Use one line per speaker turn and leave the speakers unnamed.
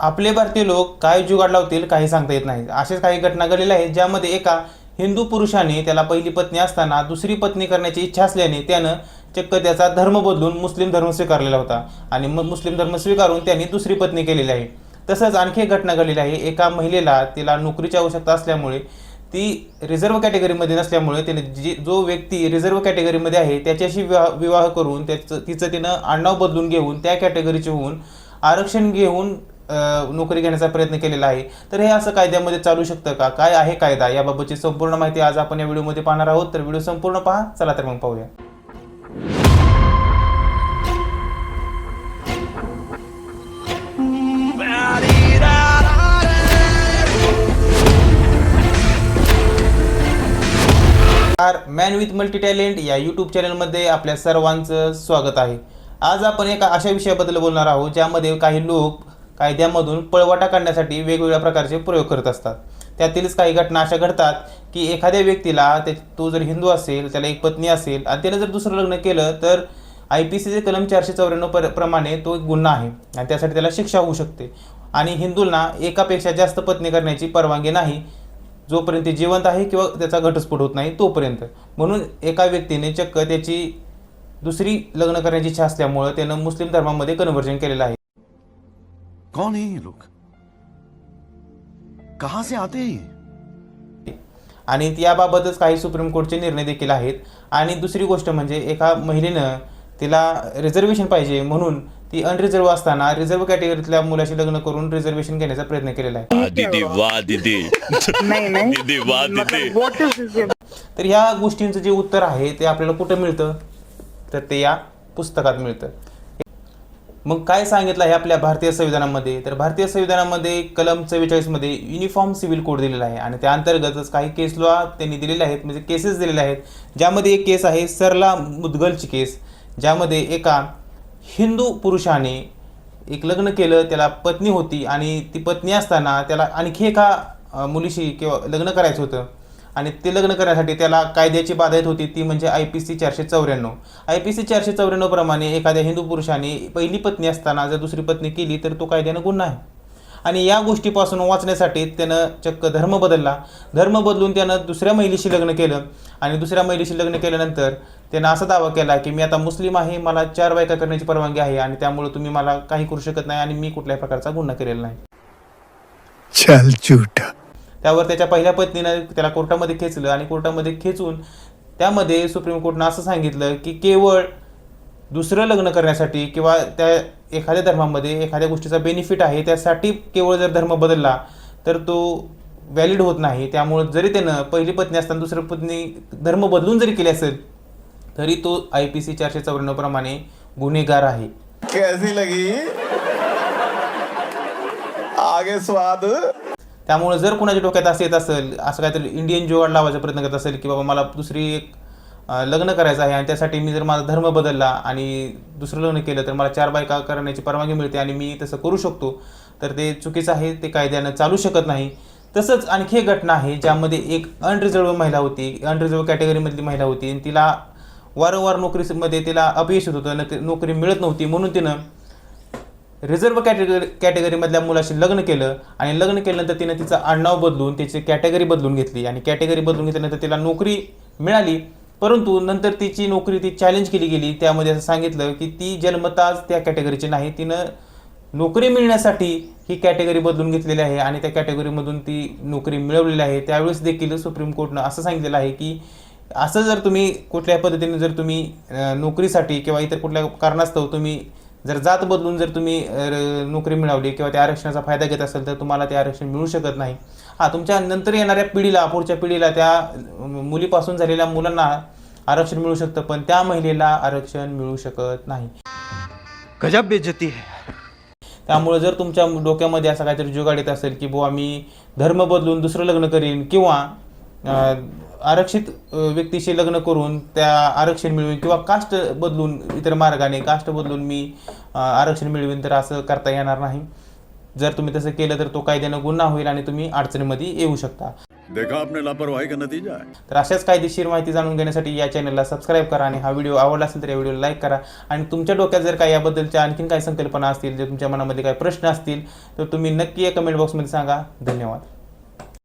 आपले भारतीय लोक काय जुगाड लावतील काही सांगता येत नाही. अशाच काही घटना घडलेल्या आहेत ज्यामध्ये एका हिंदू पुरुषाने त्याला पहिली पत्नी असताना दुसरी पत्नी करण्याची इच्छा असल्याने त्यानं चक्क त्याचा धर्म बदलून मुस्लिम धर्म स्वीकारलेला होता आणि मग मुस्लिम धर्म स्वीकारून त्यांनी दुसरी पत्नी केलेली आहे. तसंच आणखी एक घटना घडलेली आहे एका महिलेला तिला नोकरीची आवश्यकता असल्यामुळे ती रिझर्व्ह कॅटेगरीमध्ये नसल्यामुळे त्याने जी जो व्यक्ती रिझर्व्ह कॅटेगरीमध्ये आहे त्याच्याशी विवाह विवाह करून त्याचं तिचं तिनं आडनाव बदलून घेऊन त्या कॅटेगरीचे होऊन आरक्षण घेऊन नोकरी घेण्याचा प्रयत्न केलेला आहे. तर हे असं कायद्यामध्ये चालू शकतं का? काय आहे कायदा? याबाबतची संपूर्ण माहिती आज आपण या व्हिडिओमध्ये पाहणार आहोत. तर व्हिडिओ संपूर्ण पहा. चला तर मग पाहूया. मॅन विथ मल्टी टॅलेंट या यूट्यूब चॅनलमध्ये आपल्या सर्वांचं स्वागत आहे. आज आपण एका अशा विषयाबद्दल बोलणार आहोत ज्यामध्ये काही लोक कायद्यामधून पळवाटा काढण्यासाठी वेगवेगळ्या प्रकारचे प्रयोग करत असतात. त्यातीलच काही घटना अशा घडतात की एखाद्या व्यक्तीला ते तो जर हिंदू असेल त्याला एक पत्नी असेल आणि त्याने जर दुसरं लग्न केलं तर आय पी सीचे कलम चारशे चौऱ्याण्णव पर प्रमाणे तो एक गुन्हा आहे आणि त्यासाठी त्याला शिक्षा होऊ शकते. आणि हिंदूंना एकापेक्षा जास्त पत्नी करण्याची परवानगी नाही. जोपर्यंत ते जिवंत आहे किंवा त्याचा घटस्फोट होत नाही तोपर्यंत. म्हणून एका व्यक्तीने चक्क त्याची दुसरी लग्न करण्याची इच्छा असल्यामुळं त्यानं मुस्लिम धर्मामध्ये कन्व्हर्जन केलेलं आहे.
कौन है ये लोग? कहां से आते हैं ये?
आणि याबाबतच काही सुप्रीम कोर्टचे निर्णय देखील आहेत. आणि दुसरी गोष्ट म्हणजे एका महिलेनं तिला रिझर्वेशन पाहिजे म्हणून ती अनरिझर्व असताना रिझर्व कॅटेगरीतल्या मुलाशी लग्न करून रिझर्वेशन घेण्याचा प्रयत्न केलेला आहे? तर ह्या गोष्टींचं जे उत्तर आहे ते आपल्याला कुठं मिळतं? तर ते या पुस्तकात मिळतं. मग काय सांगितलं आहे आपल्या भारतीय संविधानामध्ये? तर भारतीय संविधानामध्ये कलम चव्वेचाळीसमध्ये युनिफॉर्म सिव्हिल कोड दिलेला आहे आणि त्या अंतर्गतच काही केस लॉ त्यांनी दिलेले आहेत म्हणजे केसेस दिलेले आहेत. ज्यामध्ये एक केस आहे सरला मुदगलची केस ज्यामध्ये एका हिंदू पुरुषाने एक लग्न केलं त्याला पत्नी होती आणि ती पत्नी असताना त्याला आणखी एका मुलीशी किंवा लग्न करायचं होतं. आणि ते लग्न करण्यासाठी त्याला कायद्याची बाधा येत होती ती म्हणजे आय पी सी चारशे चौऱ्याण्णव. आय पी सी चारशे चौऱ्याण्णव प्रमाणे एखाद्या हिंदू पुरुषाने पहिली पत्नी असताना जर दुसरी पत्नी केली तर तो कायद्यानं गुन्हा आहे. आणि या गोष्टीपासून वाचण्यासाठी त्यानं चक्क धर्म बदलला. धर्म बदलून त्यानं दुसऱ्या महिलेशी लग्न केलं. आणि दुसऱ्या महिलेशी लग्न केल्यानंतर त्यानं असा दावा केला की मी आता मुस्लिम आहे मला चार बायका करण्याची परवानगी आहे आणि त्यामुळे तुम्ही मला काही करू शकत नाही आणि मी कुठल्याही प्रकारचा गुन्हा केलेला नाही.
चल झूठा.
त्यावर त्याच्या पहिल्या पत्नीनं त्याला कोर्टामध्ये खेचलं आणि कोर्टामध्ये खेचून त्यामध्ये सुप्रीम कोर्टनं असं सांगितलं की केवळ दुसरं लग्न करण्यासाठी किंवा त्या एखाद्या धर्मामध्ये एखाद्या गोष्टीचा बेनिफिट आहे त्यासाठी केवळ जर धर्म बदलला तर तो व्हॅलिड होत नाही. त्यामुळं जरी त्यानं पहिली पत्नी असताना दुसरी पत्नी धर्म बदलून जरी केली असेल तरी तो आय पी सी चारशे चौऱ्याण्णव प्रमाणे गुन्हेगार आहे.
कैसी लगी? आगे स्वाद
त्यामुळे जर कुणाच्या डोक्यात असं येत असेल असं काहीतरी इंडियन जुगाड लावायचा प्रयत्न करत असेल की बाबा मला दुसरी एक लग्न करायचं आहे आणि त्यासाठी मी जर माझा धर्म बदलला आणि दुसरं लग्न केलं तर मला चार बायका करण्याची परवानगी मिळते आणि मी तसं करू शकतो तर ते चुकीचं आहे ते कायद्यानं चालू शकत नाही. तसंच आणखी एक घटना आहे ज्यामध्ये एक अनरिझर्व महिला होती अनरिझर्व कॅटेगरीमधली महिला होती आणि तिला वारंवार नोकरीमध्ये तिला अपयश होत होतं नोकरी मिळत नव्हती म्हणून तिनं रिझर्व्ह कॅटेगरी कॅटेगरीमधल्या मुलाशी लग्न केलं आणि लग्न केल्यानंतर तिनं तिचं आडनाव बदलून तिची कॅटेगरी बदलून घेतली. आणि कॅटेगरी बदलून घेतल्यानंतर तिला नोकरी मिळाली. परंतु नंतर तिची नोकरी ती चॅलेंज केली गेली. त्यामध्ये असं सांगितलं की ती जन्मताच त्या कॅटेगरीची नाही. तिनं नोकरी मिळण्यासाठी ही कॅटेगरी बदलून घेतलेली आहे आणि त्या कॅटेगरीमधून ती नोकरी मिळवलेली आहे. त्यावेळेस देखील सुप्रीम कोर्टनं असं सांगितलेलं आहे की असं जर तुम्ही कुठल्या पद्धतीने जर तुम्ही नोकरीसाठी किंवा इतर कुठल्या कारणास्तव तुम्ही जर जात बदलून जर तुम्ही नोकरी मिळवली किंवा त्या आरक्षणाचा फायदा घेत असेल तर तुम्हाला ते आरक्षण मिळू शकत नाही. हां तुमच्या नंतर येणाऱ्या पिढीला पुढच्या पिढीला त्या मुलीपासून झालेल्या मुलांना आरक्षण मिळू शकतं पण त्या महिलेला आरक्षण मिळू शकत नाही.
गजब बेइज्जती है.
त्यामुळे जर तुमच्या डोक्यामध्ये असं काहीतरी जुगाड येत असेल की बुवा मी धर्म बदलून दुसरं लग्न करीन किंवा आरक्षित व्यक्तीशी लग्न करून त्या आरक्षण मिळवीन किंवा कास्ट बदलून इतर मार्गाने कास्ट बदलून मी आरक्षण मिळवीन तर असं करता येणार नाही. जर तुम्ही तसं केलं तर तो कायद्यानं गुन्हा होईल आणि तुम्ही अडचणीमध्ये येऊ शकता.
देखा आपने लापरवाही का नतीजा
तर अशाच कायदेशीर माहिती जाणून घेण्यासाठी या चॅनलला सबस्क्राईब करा आणि हा व्हिडिओ आवडला असेल तर या व्हिडिओला लाईक करा. आणि तुमच्या डोक्यात जर काही याबद्दलच्या आणखीन काही संकल्पना असतील जर तुमच्या मनामध्ये काही प्रश्न असतील तर तुम्ही नक्की या कमेंट बॉक्समध्ये सांगा. धन्यवाद.